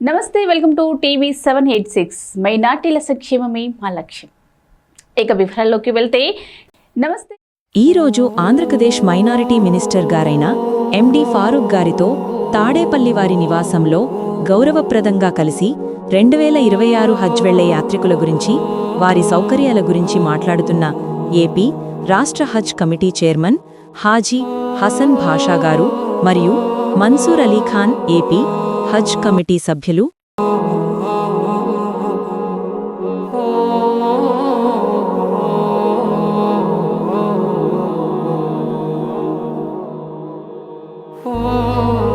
నమస్తే welcome to TV seven eight six. మైనార్టీల సంక్షేమమే మా లక్ష్యం. ఇక వివరాల్లోకి వెళ్తే నమస్తే. ఈ రోజు ఆంధ్రప్రదేశ్ మైనారిటీ మినిస్టర్ గారైన ఎండి ఫారూక్ గారితో తాడేపల్లి వారి నివాసంలో గౌరవప్రదంగా కలిసి రెండు వేల ఇరవై ఆరు హజ్ వెళ్ళే యాత్రికుల గురించి వారి సౌకర్యాల గురించి మాట్లాడుతున్న ఏపీ రాష్ట్ర హజ్ కమిటీ చైర్మన్ హాజీ హసన్ భాషా గారు మరియు మన్సూర్ అలీ ఖాన్ ఏపీ హజ్ కమిటీ సభ్యులు Oh